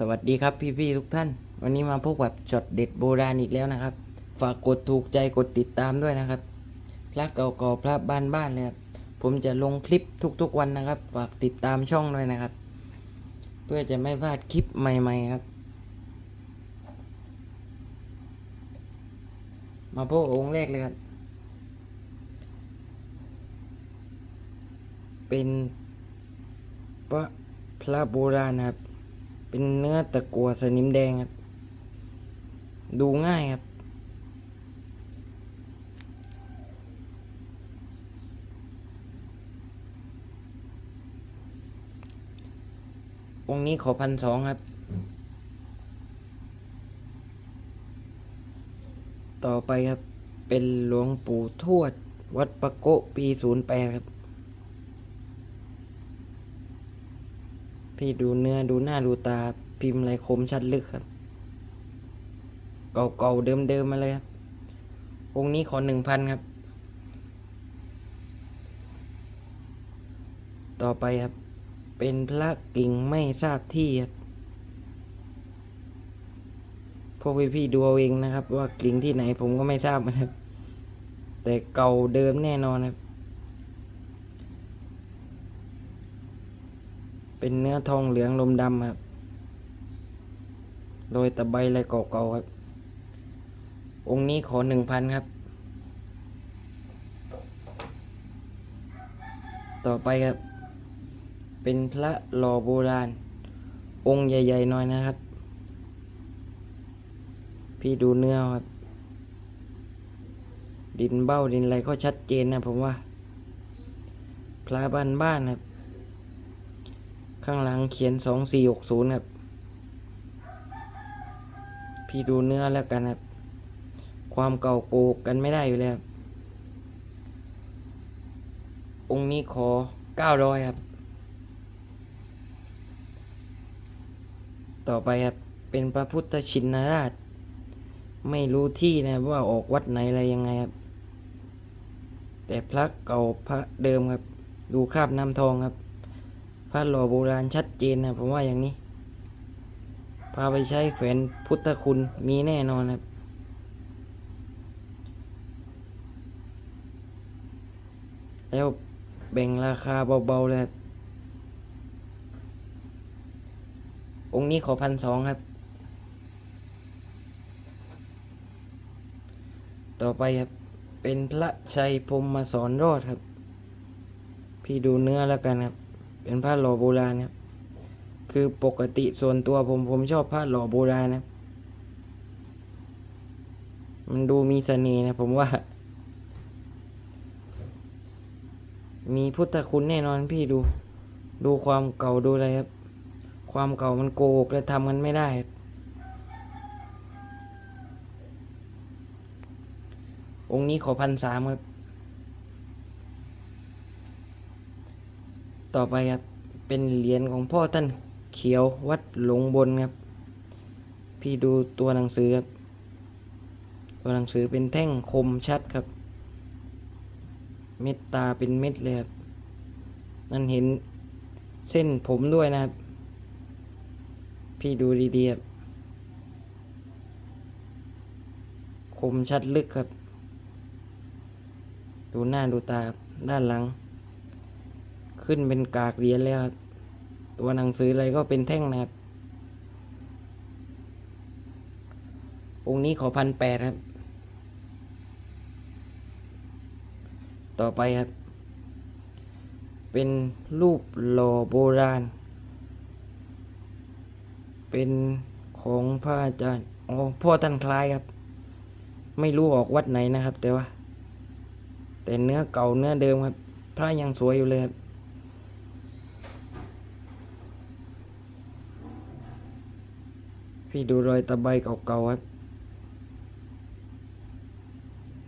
สวัสดีครับพี่ๆทุกท่าน วันนี้มาพบกับช็อตเด็ดโบราณอีกแล้วนะครับ ฝากกดถูกใจกดติดตามด้วยนะครับ พระเก่าๆพระบ้านๆเลยครับผมจะลงคลิปทุกๆวันนะครับ ฝากติดตามช่องด้วยนะครับ เพื่อจะไม่พลาดคลิปใหม่ ๆครับ มาพบองค์แรกเลยครับ เป็นพระพระโบราณครับ เป็นเนื้อตะกัวสนิมแดงครับ ดูง่ายครับ องนี้ขอพันสองครับ ต่อไปครับ เป็นหลวงปู่ทวด วัดปะโกะปีศูนย์แปดครับ พี่ดูเนื้อดูหน้าดูตาพิมพ์ลายคมชัดลึกครับ เก่าๆเดิมๆมาเลยครับองค์นี้ขอหนึ่งพันครับ ต่อไปครับ เป็นพระกิ่งไม่ทราบที่ครับพวกพี่ๆดูเอาเองนะครับ ว่ากิ่งที่ไหนผมก็ไม่ทราบนะครับ แต่เก่าเดิมแน่นอนครับ เป็นเนื้อทองเหลืองลมดำครับ โดยตะไบอะไรเก่าๆครับ องค์นี้ขอหนึ่งพันครับ ต่อไปครับ เป็นพระหล่อโบราณ องค์ใหญ่ๆหน่อยนะครับ พี่ดูเนื้อครับ ดินเบ้าดินอะไรก็ชัดเจนนะผมว่า พระบ้านบ้านๆครับ ข้างหลังเขียนสองสี่หกศูนย์ครับ พี่ดูเนื้อแล้วกันครับ ความเก่าโกกกันไม่ได้อยู่แล้วครับองค์นี้ขอเก้าร้อยครับ ต่อไปครับ เป็นพระพุทธชินราช ไม่รู้ที่นะว่าออกวัดไหนอะไรยังไงครับ แต่พระเก่าพระเดิมครับ ดูคราบน้ำทองครับ พระหล่อโบราณชัดเจนนะผมว่าอย่างนี้ พาไปใช้แขวนพุทธคุณมีแน่นอนครับแล้วแบ่งราคาเบาๆเลยองค์นี้ขอพันสองครับ ต่อไปครับ เป็นพระชัยพรหมาสอนรอดครับ พี่ดูเนื้อแล้วกันครับ เป็นผ้าหล่อโบราณครับ คือปกติส่วนตัวผมผมชอบผ้าหล่อโบราณนะ มันดูมีเสน่ห์นะผมว่า มีพุทธคุณแน่นอนพี่ดู ดูความเก่าดูอะไรครับ ความเก่ามันโกหกและทำกันไม่ได้ครับองค์นี้ขอพันสามครับ ต่อไปครับ เป็นเหรียญของพ่อท่านเขียววัดหลงบนครับ พี่ดูตัวหนังสือครับ ตัวหนังสือเป็นแท่งคมชัดครับ เม็ดตาเป็นเม็ดเลยครับ นั่นเห็นเส้นผมด้วยนะครับ พี่ดูดีๆครับคมชัดลึกครับ ดูหน้าดูตาด้านหลัง ขึ้นเป็นกากเหรียญแล้วครับ ตัวหนังสืออะไรก็เป็นแท่งนะครับ องค์นี้ขอพันแปดครับ ต่อไปครับ เป็นรูปหล่อโบราณ เป็นของพระอาจารย์อ๋อพ่อท่านคล้ายครับ ไม่รู้ออกวัดไหนนะครับ แต่ว่า แต่เนื้อเก่าเนื้อเดิมครับ พระยังสวยอยู่เลยครับ พี่ดูรอยตะไบเก่าๆครับ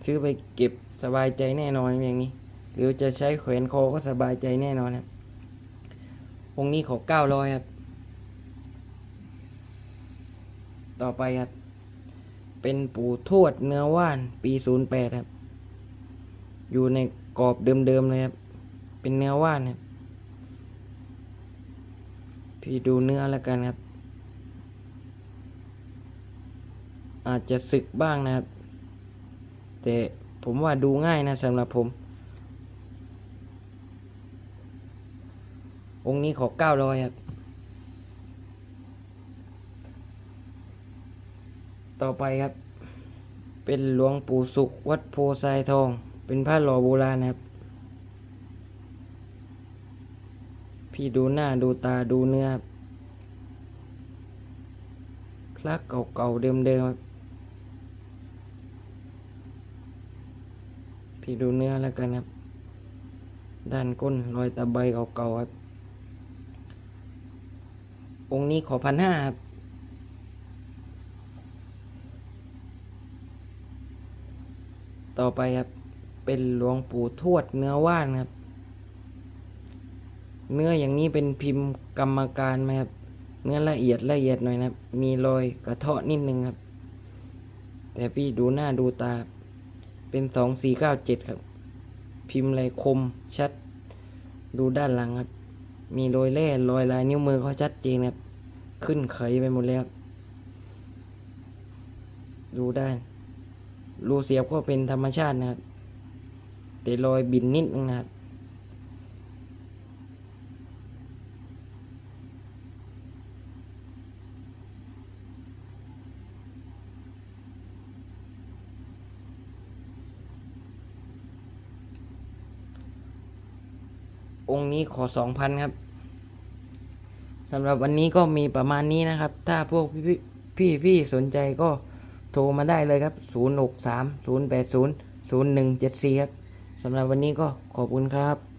ซื้อไปเก็บสบายใจแน่นอนอย่างนี้ หรือจะใช้แขวนคอก็สบายใจแน่นอนครับองค์นี้ขอเก้าร้อยครับ ต่อไปครับ เป็นปู่ทวดเนื้อว่านปีศูนย์แปดครับ อยู่ในกรอบเดิมๆเลยครับ เป็นเนื้อว่านครับ พี่ดูเนื้อแล้วกันครับ อาจจะสึกบ้างนะครับ แต่ผมว่าดูง่ายนะสำหรับผม องค์นี้ขอเก้าร้อยครับ ต่อไปครับ เป็นหลวงปู่สุขวัดโพไซทอง เป็นผ้าหล่อโบราณนะครับ พี่ดูหน้าดูตาดูเนื้อครับพระเก่าๆเดิมๆครับ พี่ดูเนื้อแล้วกันครับ ด้านก้นรอยตะไบเก่าๆครับ องค์นี้ขอพันห้าครับต่อไปครับเป็นหลวงปู่ทวดเนื้อว่านครับ เนื้ออย่างนี้เป็นพิมพ์กรรมการไหมครับ เนื้อละเอียดละเอียดหน่อยนะครับ มีรอยกระเทาะนิดนึงครับ แต่พี่ดูหน้าดูตา เป็นสองสี่เก้าเจ็ดครับ พิมพ์ลายคมชัด ดูด้านหลังครับ มีรอยแร่รอยลายนิ้วมือเขาชัดเจนครับ ขึ้นเขยไปหมดแล้วดูได้รูเสียบก็เป็นธรรมชาตินะครับ แต่รอยบินนิดนึงนะครับ องค์นี้ขอสองพันครับสำหรับวันนี้ก็มีประมาณนี้นะครับ ถ้าพวกพี่พี่พี่สนใจก็โทรมาได้เลยครับ 0 6 3 0 8 0 0 1 7 4 ครับสำหรับวันนี้ก็ขอบคุณครับ